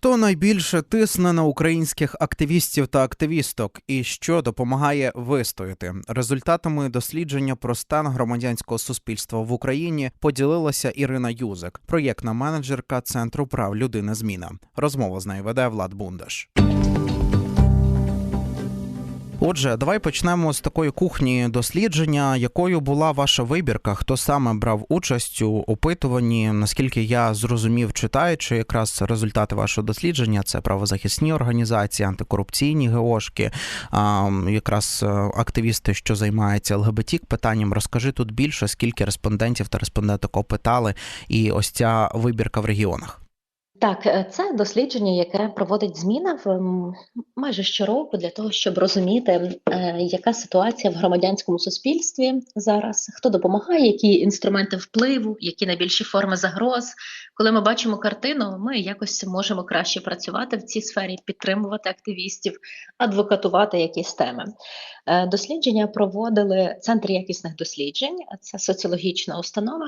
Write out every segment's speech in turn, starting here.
Хто найбільше тисне на українських активістів та активісток, і що допомагає вистояти? Результатами дослідження про стан громадянського суспільства в Україні поділилася Ірина Юзик, проєктна менеджерка Центру прав людини. Зміна. Розмова з нею веде Влад Бундаш. Отже, давай почнемо з такої кухні дослідження, якою була ваша вибірка, хто саме брав участь у опитуванні. Наскільки я зрозумів, читаючи якраз результати вашого дослідження, це правозахисні організації, антикорупційні ГОшки, якраз е, активісти, що займаються ЛГБТ питанням. Розкажи тут більше, скільки респондентів та респонденток опитали, і ось ця вибірка в регіонах. Так, е, це дослідження, яке проводить зміна в майже щороку для того, щоб розуміти, е, яка ситуація в громадянському суспільстві зараз, хто допомагає, які інструменти впливу, які найбільші форми загроз. Коли ми бачимо картину, ми якось можемо краще працювати в цій сфері, підтримувати активістів, адвокатувати якісь теми. Е, дослідження проводили центр якісних досліджень, це соціологічна установа.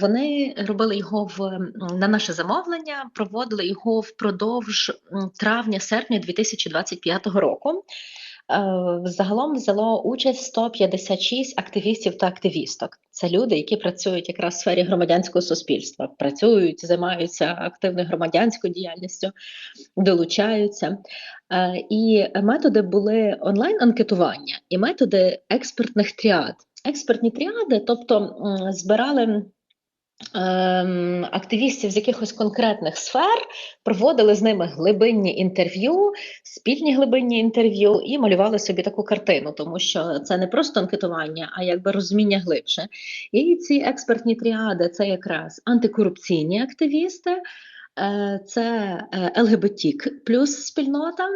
Вони робили його в на наше замовлення проводили його впродовж травня-серпня 2025 року. Е, загалом взяло участь 156 активістів та активісток. Це люди, які працюють якраз в сфері громадянського суспільства, працюють, займаються активною громадянською діяльністю, долучаються. Е, і методи були онлайн-анкетування і методи експертних тріад. Експертні тріади, тобто збирали активістів з якихось конкретних сфер, проводили з ними глибинні інтерв'ю, спільні глибинні інтерв'ю і малювали собі таку картину, тому що це не просто анкетування, а якби розуміння глибше. І ці експертні тріади це якраз антикорупційні активісти. Е, це е, ЛГБТ плюс спільнота,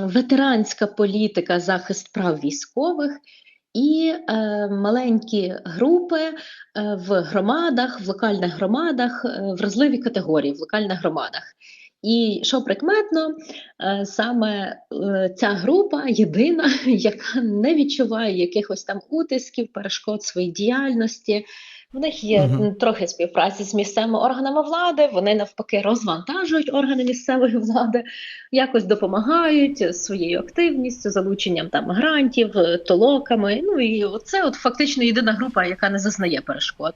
ветеранська політика, захист прав військових і е, маленькі групи е, в громадах, в локальних громадах, е, вразливі категорії в локальних громадах. І що прикметно, е, саме е, ця група єдина, яка не відчуває якихось там утисків, перешкод своїй діяльності. В них є угу. трохи співпраці з місцевими органами влади. Вони навпаки розвантажують органи місцевої влади, якось допомагають своєю активністю, залученням там грантів, толоками. Ну і це от фактично єдина група, яка не зазнає перешкод.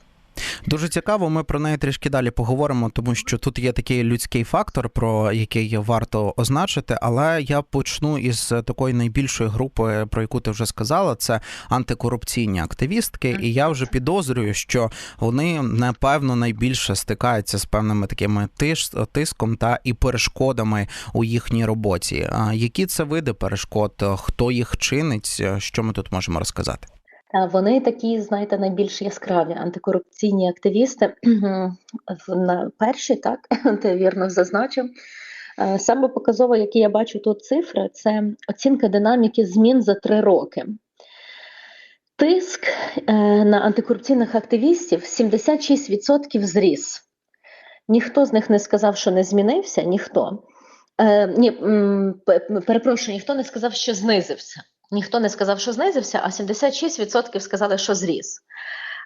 Дуже цікаво, ми про неї трішки далі поговоримо, тому що тут є такий людський фактор, про який варто означити. Але я почну із такої найбільшої групи, про яку ти вже сказала, це антикорупційні активістки. І я вже підозрюю, що вони напевно найбільше стикаються з певними такими тиском та і перешкодами у їхній роботі. Які це види перешкод? Хто їх чинить? Що ми тут можемо розказати? Вони такі, знаєте, найбільш яскраві антикорупційні активісти. На перші, так, ти вірно зазначив. Е, саме показово, які я бачу тут цифри, це оцінка динаміки змін за три роки. Тиск е, на антикорупційних активістів 76% зріс. Ніхто з них не сказав, що не змінився, ніхто. Е, ні, Перепрошую, ніхто не сказав, що знизився. Ніхто не сказав, що знизився, а 76% сказали, що зріс.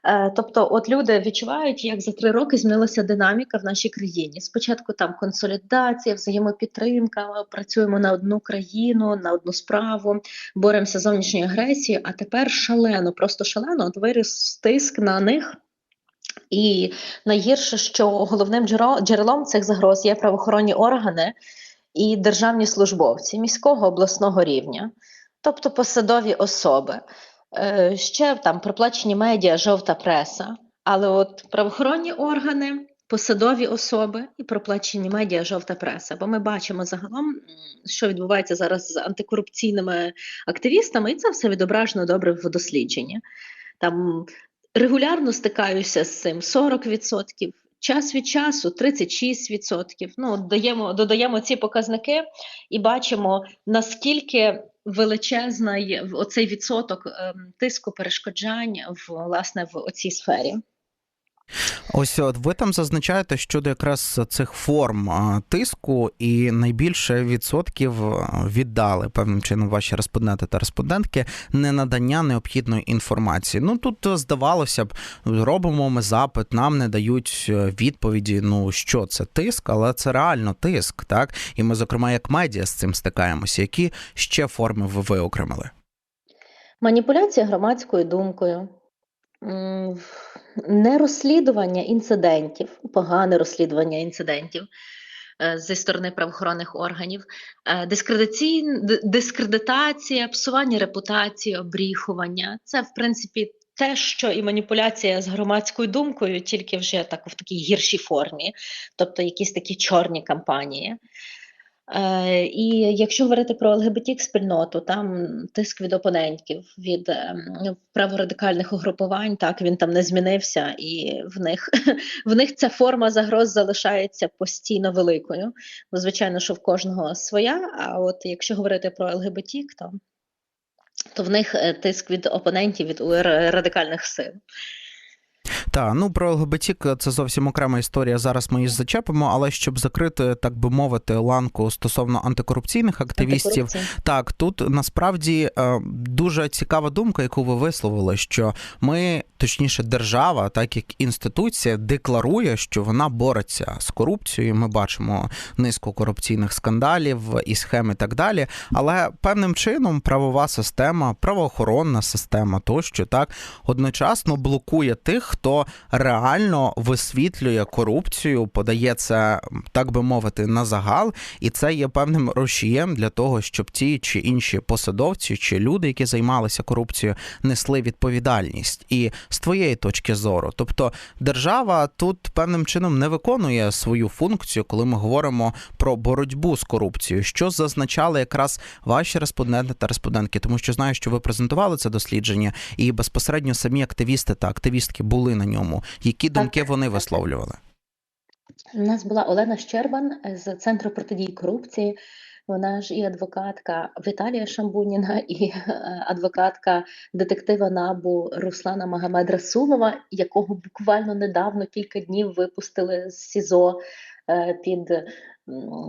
Е, тобто, от люди відчувають, як за три роки змінилася динаміка в нашій країні. Спочатку там консолідація, взаємопідтримка, працюємо на одну країну, на одну справу, боремося з зовнішньою агресією, а тепер шалено, просто шалено от виріс тиск на них. І найгірше, що головним джерелом цих загроз є правоохоронні органи і державні службовці міського обласного рівня тобто посадові особи. Е, ще там проплачені медіа, жовта преса, але от правоохоронні органи, посадові особи і проплачені медіа, жовта преса. Бо ми бачимо загалом, що відбувається зараз з антикорупційними активістами, і це все відображено добре в дослідженні. Там регулярно стикаюся з цим 40%. Час від часу 36%. Ну, додаємо, додаємо ці показники і бачимо, наскільки величезний оцей відсоток ем, тиску перешкоджань в власне в оцій сфері. Ось от ви там зазначаєте щодо якраз цих форм тиску, і найбільше відсотків віддали певним чином ваші респонденти та респондентки ненадання необхідної інформації. Ну тут е, здавалося б, робимо ми запит, нам не дають е, відповіді. Ну що це тиск, але це реально тиск, так і ми, зокрема, як медіа з цим стикаємося. Які ще форми ви виокремили? Маніпуляція громадською думкою, не розслідування інцидентів, погане розслідування інцидентів е, зі сторони правоохоронних органів, е, дискредитація, псування репутації, обріхування. Це, в принципі, те, що і маніпуляція з громадською думкою, тільки вже так в такій гіршій формі, тобто якісь такі чорні кампанії. Е, і якщо говорити про ЛГБТ спільноту, там тиск від опонентів, від ем, праворадикальних угрупувань, так він там не змінився, і в них в них ця форма загроз залишається постійно великою. Бо звичайно, що в кожного своя. А от якщо говорити про ЛГБТ, то, то в них е, тиск від опонентів від радикальних сил. Так, ну про ЛГБТ це зовсім окрема історія. Зараз ми її зачепимо, але щоб закрити, так би мовити, ланку стосовно антикорупційних активістів, Антикорупція. так тут насправді е, дуже цікава думка, яку ви висловили, що ми, точніше, держава, так як інституція, декларує, що вона бореться з корупцією. Ми бачимо низку корупційних скандалів і схем і так далі. Але певним чином правова система, правоохоронна система, тощо так одночасно блокує тих, хто реально висвітлює корупцію, подає це, так би мовити, на загал, і це є певним рушієм для того, щоб ті чи інші посадовці чи люди, які займалися корупцією, несли відповідальність. І з твоєї точки зору, тобто держава тут певним чином не виконує свою функцію, коли ми говоримо про боротьбу з корупцією, що зазначали якраз ваші респонденти та респондентки, тому що знаю, що ви презентували це дослідження, і безпосередньо самі активісти та активістки були на ньому. Які думки вони висловлювали? У нас була Олена Щербан з Центру протидії корупції. Вона ж і адвокатка Віталія Шамбуніна, і е, адвокатка детектива НАБУ Руслана Магомед Расулова, якого буквально недавно кілька днів випустили з СІЗО е, під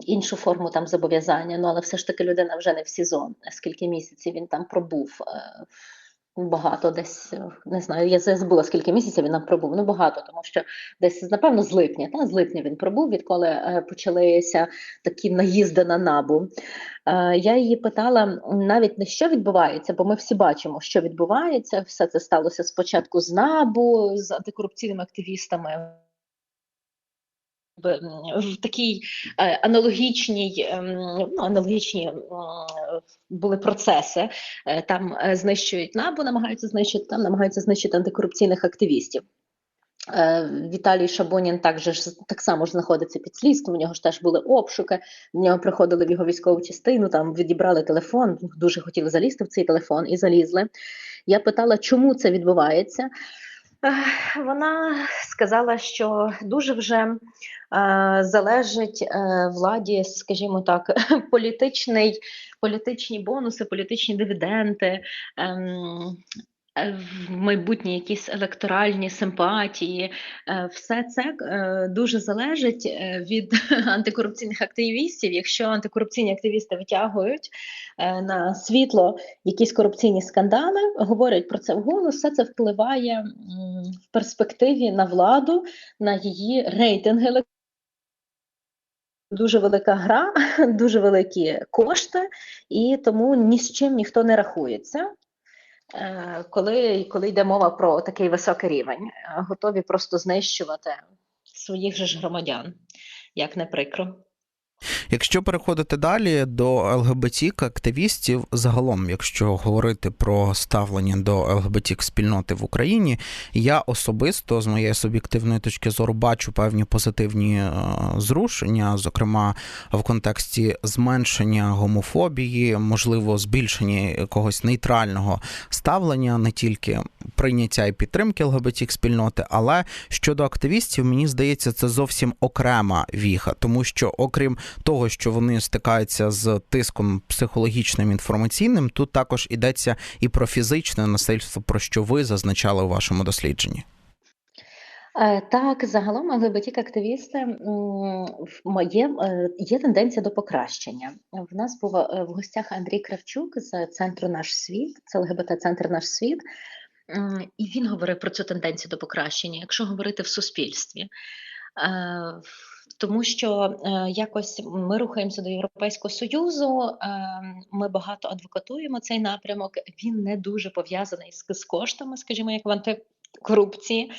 іншу форму там зобов'язання. Ну але все ж таки людина вже не в СІЗО. Скільки місяців він там пробув? Багато десь е, не знаю, я забула скільки місяців він там пробув. Ну багато, тому що десь напевно з липня. Та з липня він пробув, відколи е, почалися такі наїзди на набу. Е, я її питала навіть не що відбувається, бо ми всі бачимо, що відбувається. Все це сталося спочатку з набу, з антикорупційними активістами. В, такій е, аналогічній, ем, ну, аналогічні були процеси. Е, Там е, знищують набу, намагаються знищити, там намагаються знищити антикорупційних активістів. Віталій Шабонін також так само ж знаходиться під слідством. У нього ж теж були обшуки. В нього приходили в його військову частину, там відібрали телефон, дуже хотіли залізти в цей телефон і залізли. Я питала, чому це відбувається. Вона сказала, що дуже вже е, залежить е, владі, скажімо так, політичний, політичні бонуси, політичні дивіденди, ем, е, в майбутні якісь електоральні симпатії. Е, Все це е, дуже залежить е, від антикорупційних активістів. Якщо антикорупційні активісти витягують е, на світло якісь корупційні скандали, говорять про це вголос, все це впливає в перспективі на владу, на її рейтинги. Дуже велика гра, дуже великі кошти, і тому ні з чим ніхто не рахується. Е, Коли, коли йде мова про такий високий рівень, Е, готові просто знищувати своїх же ж громадян, як не прикро. Якщо переходити далі до ЛГБТ активістів, загалом, якщо говорити про ставлення до ЛГБТ спільноти в Україні, я особисто з моєї суб'єктивної точки зору бачу певні позитивні е, зрушення, зокрема в контексті зменшення гомофобії, можливо, збільшення якогось нейтрального ставлення, не тільки прийняття і підтримки ЛГБТ спільноти, але щодо активістів, мені здається, це зовсім окрема віха, тому що окрім того, що вони стикаються з тиском психологічним інформаційним, тут також ідеться і про фізичне насильство, про що ви зазначали у вашому дослідженні. Е, Так, загалом ЛГБТік-активісти м, в моє е, є тенденція до покращення. В нас був е, в гостях Андрій Кравчук з центру Наш світ, це ЛГБТ-центр Наш світ. І він говорив про цю тенденцію до покращення, якщо говорити в суспільстві. Тому що е, якось ми рухаємося до Європейського Союзу, е, ми багато адвокатуємо цей напрямок. Він не дуже пов'язаний з, коштами, скажімо, як в антикорупції.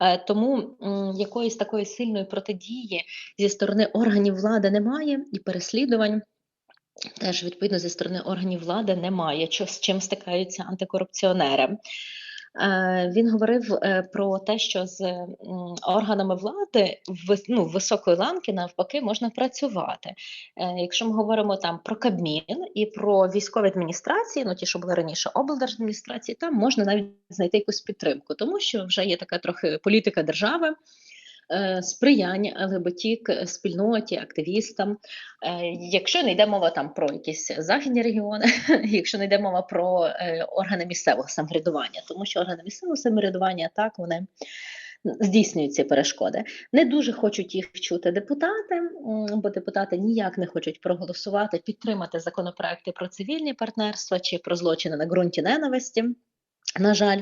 Е, Тому якоїсь такої сильної протидії зі сторони органів влади немає і переслідувань. Теж відповідно зі сторони органів влади немає, що з чим стикаються антикорупціонери. Е, Він говорив е, про те, що з органами влади в ну, високої ланки навпаки можна працювати. Е, Якщо ми говоримо там про Кабмін і про військові адміністрації, ну ті, що були раніше облдержадміністрації, там можна навіть знайти якусь підтримку, тому що вже є така трохи політика держави. Е, Сприяння ЛГБТік спільноті, активістам. Е, Якщо не йде мова там про якісь західні регіони, якщо не йде мова про е, органи місцевого самоврядування, тому що органи місцевого самоврядування так вони здійснюють ці перешкоди. Не дуже хочуть їх чути депутати, бо депутати ніяк не хочуть проголосувати, підтримати законопроекти про цивільні партнерства чи про злочини на ґрунті ненависті. На жаль,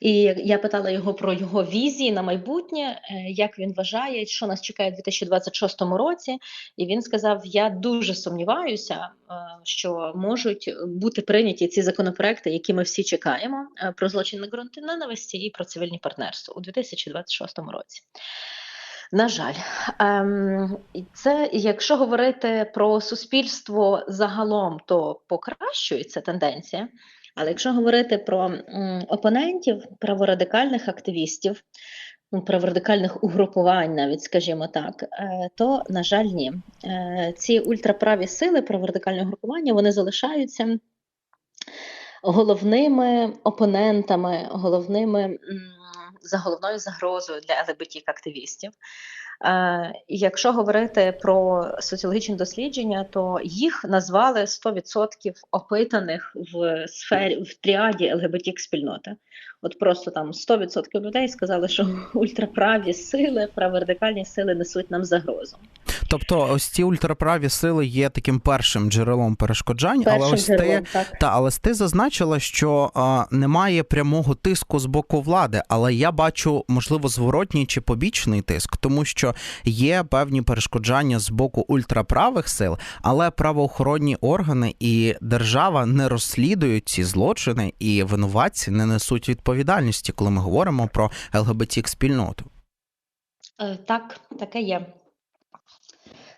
і я питала його про його візії на майбутнє, е, як він вважає, що нас чекає у 2026 році. І він сказав: Я дуже сумніваюся, е, що можуть бути прийняті ці законопроекти, які ми всі чекаємо, е, про злочин на ґрунті ненависті і про цивільні партнерство у 2026 році. На жаль, ем, це якщо говорити про суспільство загалом, то покращується тенденція. Але якщо говорити про опонентів, праворадикальних активістів, ну, праворадикальних угрупувань, навіть скажімо так, е, то на жаль, ні. Е, ці ультраправі сили праворадикального групування вони залишаються головними опонентами, головними за головною загрозою для ЛГБТік-активістів. Е, якщо говорити про соціологічні дослідження, то їх назвали 100% опитаних в сфері в тріаді ЛГБТік спільноти. От просто там 100% людей сказали, що ультраправі сили, праворадикальні сили несуть нам загрозу. Тобто, ось ці ультраправі сили є таким першим джерелом перешкоджань, але ось джерелом, ти так. та але ти зазначила, що а, немає прямого тиску з боку влади, але я бачу можливо зворотній чи побічний тиск, тому що є певні перешкоджання з боку ультраправих сил, але правоохоронні органи і держава не розслідують ці злочини, і винуватці не несуть відповідальності, коли ми говоримо про ЛГБТік спільноту. Е, Так, таке є.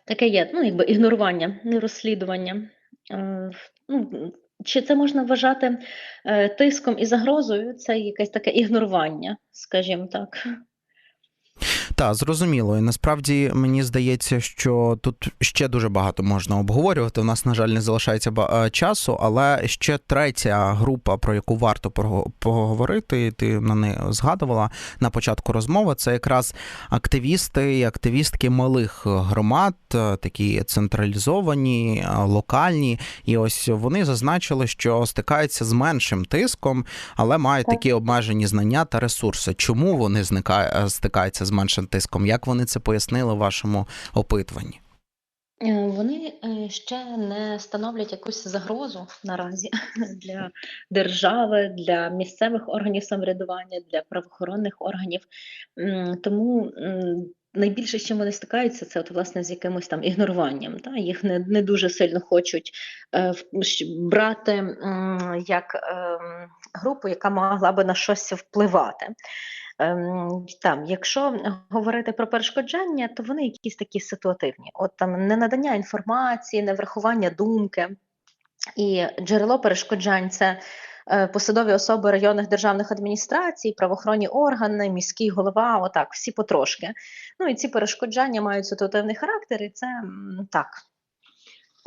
Таке є, ну, якби ігнорування, не розслідування. Е, Ну, чи це можна вважати е, тиском і загрозою? Це якесь таке ігнорування, скажімо так. Так, зрозуміло. І насправді мені здається, що тут ще дуже багато можна обговорювати. У нас, на жаль, не залишається е, часу, але ще третя група, про яку варто пого- поговорити, ти на неї згадувала на початку розмови. Це якраз активісти і активістки малих громад, е, такі централізовані, е, локальні. І ось вони зазначили, що стикаються з меншим тиском, але мають такі обмежені знання та ресурси. Чому вони зникає, е, стикаються з меншим тиском? Як вони це пояснили в вашому опитуванні? Е, Вони е, ще не становлять якусь загрозу наразі для держави, для місцевих органів самоврядування, для правоохоронних органів. Тому найбільше, з чим вони стикаються, це от, власне з якимось там ігноруванням. Та? Їх не, не дуже сильно хочуть е, брати м, як ем, групу, яка могла би на щось впливати. Ем, там, якщо говорити про перешкоджання, то вони якісь такі ситуативні. От там ненадання інформації, неврахування думки. І джерело перешкоджань це е, посадові особи районних державних адміністрацій, правоохоронні органи, міський голова, отак, всі потрошки. Ну і ці перешкоджання мають ситуативний характер, і це так.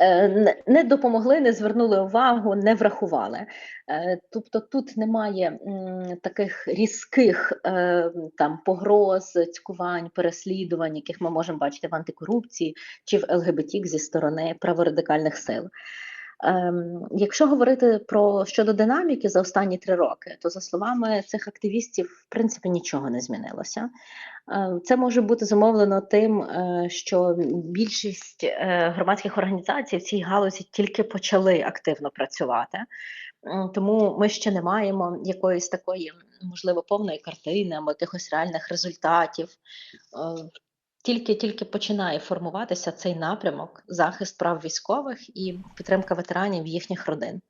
Е, не- допомогли, не звернули увагу, не врахували. Е, Тобто тут немає таких різких е, там погроз, цькувань, переслідувань, яких ми можемо бачити в антикорупції чи в ЛГБТік зі сторони праворадикальних сил. Ем, Якщо говорити про щодо динаміки за останні три роки, то за словами цих активістів, в принципі, нічого не змінилося. Е, Це може бути зумовлено тим, е, що більшість е, громадських організацій в цій галузі тільки почали активно працювати. Тому ми ще не маємо якоїсь такої, можливо, повної картини або якихось реальних результатів. Тільки-тільки починає формуватися цей напрямок захист прав військових і підтримка ветеранів їхніх родин.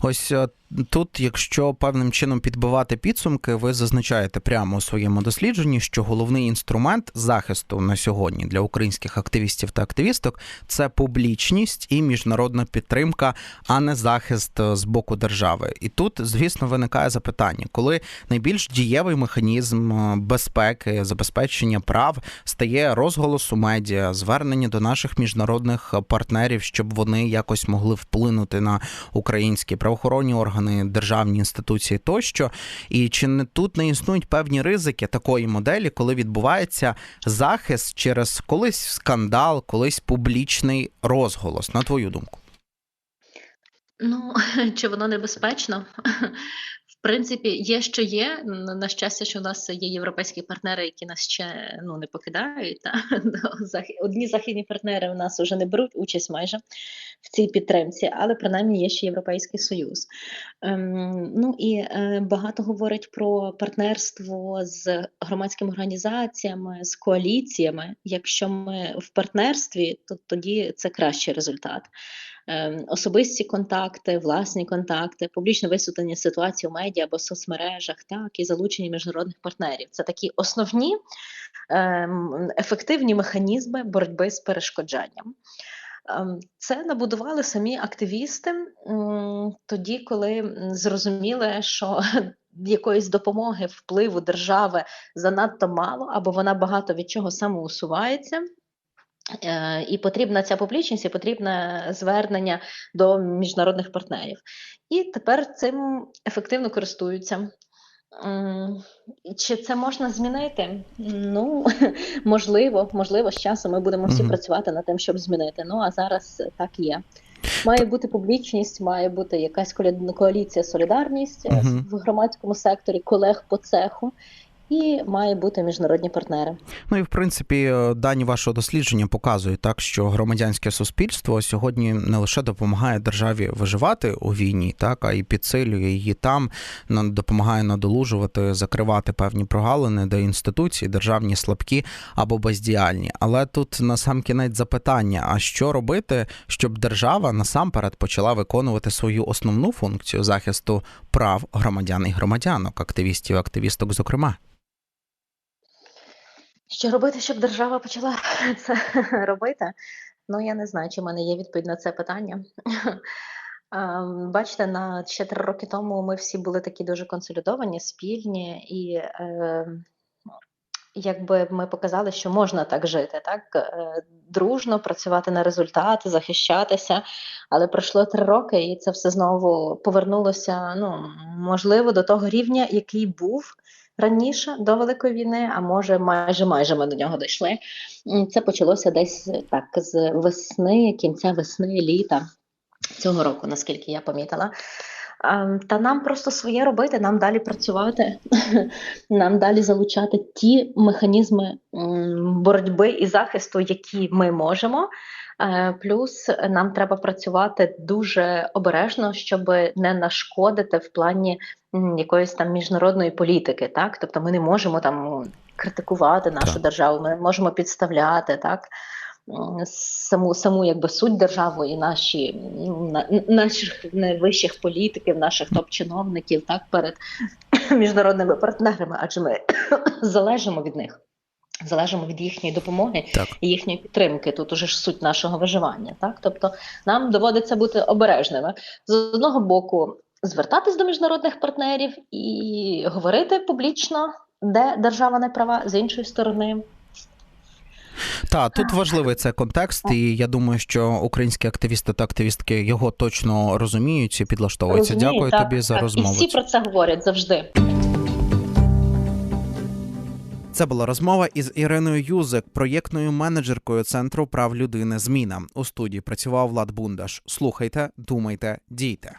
Ось е, тут, якщо певним чином підбивати підсумки, ви зазначаєте прямо у своєму дослідженні, що головний інструмент захисту на сьогодні для українських активістів та активісток це публічність і міжнародна підтримка, а не захист е, з боку держави. І тут, звісно, виникає запитання, коли найбільш дієвий механізм е, безпеки, забезпечення прав стає розголос у медіа, звернення до наших міжнародних партнерів, щоб вони якось могли вплинути на українські правоохоронні органи, державні інституції тощо. І чи не тут не існують певні ризики такої моделі, коли відбувається захист через колись скандал, колись публічний розголос, на твою думку? Ну, чи воно небезпечно? Принципі, є, що є. На на щастя, що в нас є європейські партнери, які нас ще ну, не покидають. Та? Одні західні партнери у нас вже не беруть участь майже в цій підтримці, але принаймні є ще Європейський Союз. Ем, ну і е, багато говорить про партнерство з громадськими організаціями, з коаліціями. Якщо ми в партнерстві, то тоді це кращий результат. Ем, особисті контакти, власні контакти, публічне висвітлення ситуації у медіа або соцмережах, так і залучення міжнародних партнерів. Це такі основні ем, ефективні механізми боротьби з перешкоджанням. Ем, Це набудували самі активісти тоді, коли зрозуміли, що якоїсь допомоги впливу держави занадто мало, або вона багато від чого самоусувається. Е, І потрібна ця публічність, і потрібне звернення до міжнародних партнерів. І тепер цим ефективно користуються. Чи це можна змінити? Ну, можливо, можливо, з часом ми будемо всі Мгм. працювати над тим, щоб змінити. Ну а зараз так є. Має бути публічність, має бути якась коаліція солідарність Мгм. в громадському секторі, колег по цеху, і має бути міжнародні партнери. Ну і в принципі е, дані вашого дослідження показують так, що громадянське суспільство сьогодні не лише допомагає державі виживати у війні, так а й підсилює її там, на- допомагає надолужувати, закривати певні прогалини, де інституції державні слабкі або бездіяльні. Але тут насамкінець запитання: а що робити, щоб держава насамперед почала виконувати свою основну функцію захисту прав громадян і громадянок, активістів, активісток, зокрема? Що робити, щоб держава почала це робити? Ну, я не знаю, чи в мене є відповідь на це питання. Ем, Бачите, на ще три роки тому ми всі були такі дуже консолідовані, спільні, і е, якби ми показали, що можна так жити, так е, дружно працювати на результат, захищатися. Але пройшло три роки, і це все знову повернулося. Ну можливо, до того рівня, який був раніше до Великої війни, а може, майже майже ми до нього дійшли. Це почалося десь так з весни, кінця весни, літа цього року, наскільки я помітила. Ем, Та нам просто своє робити, нам далі працювати, нам далі залучати ті механізми боротьби і захисту, які ми можемо. Е, Плюс нам треба працювати дуже обережно, щоб не нашкодити в плані якоїсь там міжнародної політики. Так, тобто ми не можемо там критикувати нашу Так. державу, ми не можемо підставляти так. Саму саму якби суть держави і наші на, наших найвищих політиків, наших топ-чиновників, так перед міжнародними партнерами, адже ми залежимо від них, залежимо від їхньої допомоги Так. і їхньої підтримки. Тут уже ж суть нашого виживання. Так, тобто нам доводиться бути обережними з одного боку, звертатись до міжнародних партнерів і говорити публічно, де держава не права, з іншої сторони. Так, тут важливий це контекст, і я думаю, що українські активісти та активістки його точно розуміють і підлаштовуються. Розумію, Дякую так, тобі за так. розмову. І всі про це говорять завжди. Це була розмова із Іриною Юзик, проєктною менеджеркою Центру прав людини. Зміна у студії працював Влад Бундаш. Слухайте, думайте, дійте.